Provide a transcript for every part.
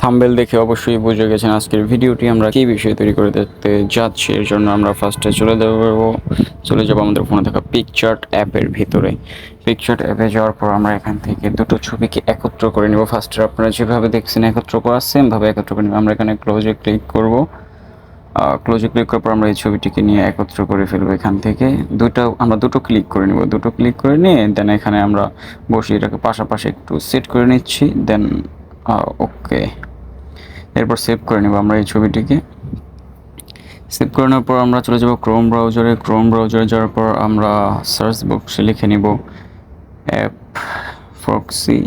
Thumbnail দেখে অবশ্যই বুঝে গেছেন আজকের ভিডিওটি আমরা কী বিষয়ে তৈরি করে দেখতে যাচ্ছি, এর জন্য আমরা ফার্স্টে চলে যাব চলে যাব আমাদের ফোনে থাকা পিকচার্ট অ্যাপের ভিতরে। পিকচার্ট অ্যাপে যাওয়ার পর আমরা এখান থেকে দুটো ছবিকে একত্র করে নেব। ফার্স্টে আপনারা যেভাবে দেখছেন একত্র করা সেমভাবে একত্র করে নেব আমরা এখানে ক্লোজে ক্লিক করব। ক্লোজে ক্লিক করার পর আমরা এই ছবিটিকে নিয়ে একত্র করে ফেলব এখান থেকে। দুটো, আমরা দুটো ক্লিক করে নেব। দুটো ক্লিক করে নিয়ে দেন এখানে আমরা বসে এটাকে পাশাপাশি একটু সেট করে নিচ্ছি। দেন ওকে এরপর সেভ করে নেব আমরা এই ছবিটিকে। সেভ করে নেওয়ার পর আমরা চলে যাব ক্রোম ব্রাউজারে ক্রোম ব্রাউজারে যাওয়ার পর আমরা সার্চ বক্সে লিখে নিব অ্যাপ ফক্সি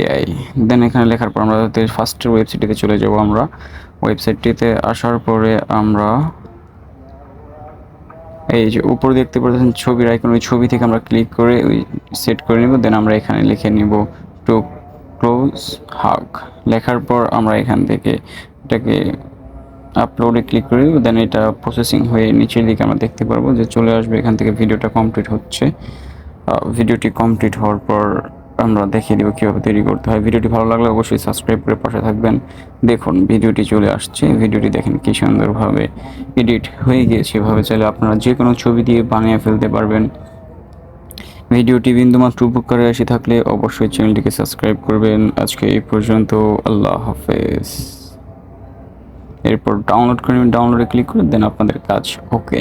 এআই দেন এখানে লেখার পর আমরা ফার্স্টের ওয়েবসাইটটিতে চলে যাব আমরা। ওয়েবসাইটটিতে আসার পরে আমরা এই যে উপরে দেখতে পাচ্ছেন ছবির আইকন ওই ছবি থেকে আমরা ক্লিক করে ওই সেট করে নিব। দেন আমরা এখানে লিখে নিব টু ক্লোজ হাগ লেখার পর আমরা এখান থেকে এটাকে আপলোডে ক্লিক করে দেন এটা প্রসেসিং হয়ে নিচের দিকে আমরা দেখতে পারব যে চলে আসবে, এখান থেকে ভিডিওটা কমপ্লিট হচ্ছে। ভিডিওটি কমপ্লিট হওয়ার পর আমরা দেখিয়ে দিব কীভাবে তৈরি করতে হয়। ভিডিওটি ভালো লাগলে অবশ্যই সাবস্ক্রাইব করে পাশে থাকবেন। দেখুন, ভিডিওটি চলে আসছে। ভিডিওটি দেখেন কী সুন্দরভাবে এডিট হয়ে গিয়েছে। এভাবে চাইলে আপনারা যে কোনো ছবি দিয়ে বানিয়ে ফেলতে পারবেন। ভিডিওটি বিন্দুমাত্র উপকারে এসে থাকলে অবশ্যই চ্যানেলটিকে সাবস্ক্রাইব করবেন। আজকে এই পর্যন্ত, আল্লাহ হাফেজ। এরপর ডাউনলোড করে ডাউনলোডে ক্লিক করে দেন আপনাদের কাজ ওকে